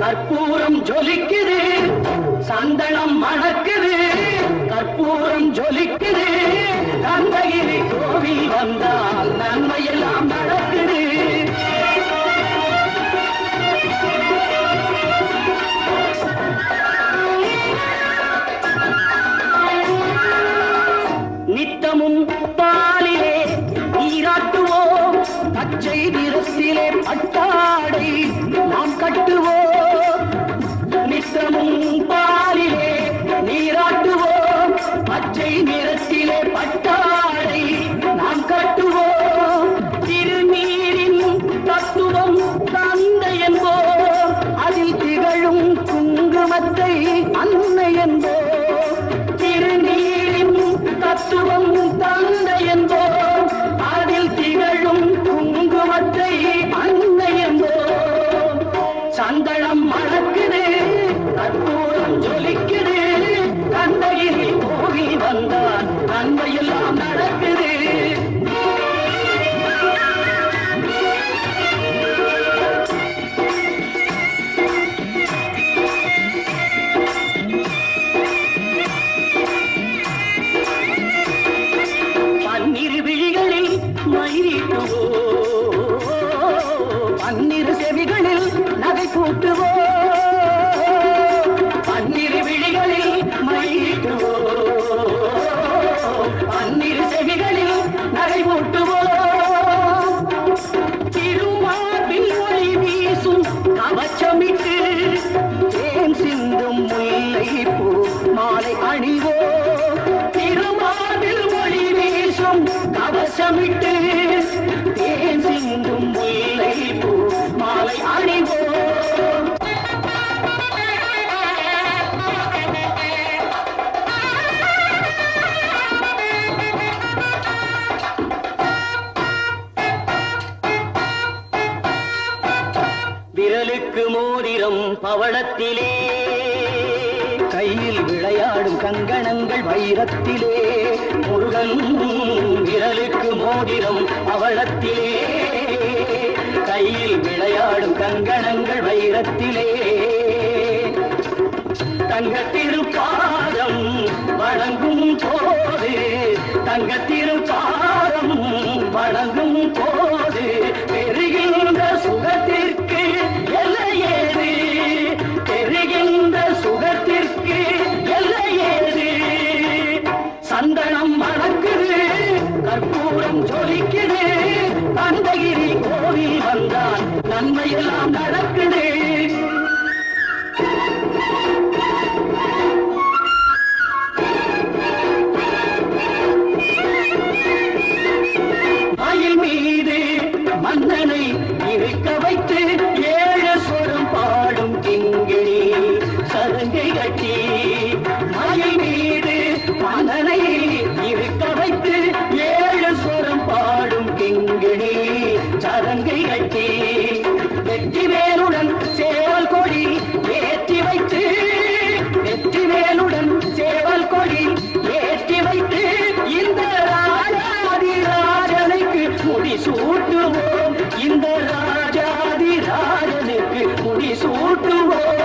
கற்பூரம் ஜொலிக்குது. சந்தனம் மணக்குது. கற்பூரம் ஜொலிக்குது. கந்தகிரி கோவில் வந்தால் நன்மையெல்லாம் நடக்குது. நித்தமும் பாலிலே நீராட்டுவோம். பச்சை நிறத்திலே பட்டாடை நாம் கட்டுவோம். பச்சை வந்தான். அன்பையில் மாலை அணிவோ திருமார்பில் ஒளி வீசும் கவசமிட்டு தேன் சிந்தும் முல்லை பூ மாலை அணிவோ. விரலுக்கு மோதிரம் பவளத்திலே. கையில் விளையாடும் கங்கணங்கள் வைரத்திலே. முருகன் விரலுக்கு மோதிரம் அவளத்திலே கையில் விளையாடும் கங்கணங்கள் வைரத்திலே. தங்க திருப்பாதம் வணங்கும் போது தங்க திருப்பாதம் வணங்கும் போது. எல்லாம் நடக்குது. மயில் மீது மன்னனை இருக்க வைத்து ஏழு சுரம் பாடும் கிங்கிணி சருங்கை கட்டி. மயில் மீது மன்னனை இருக்க வைத்து ஏழு சுரம் பாடும் கிங்கிணி சருங்கை கட்டி. சூட்டுவோம்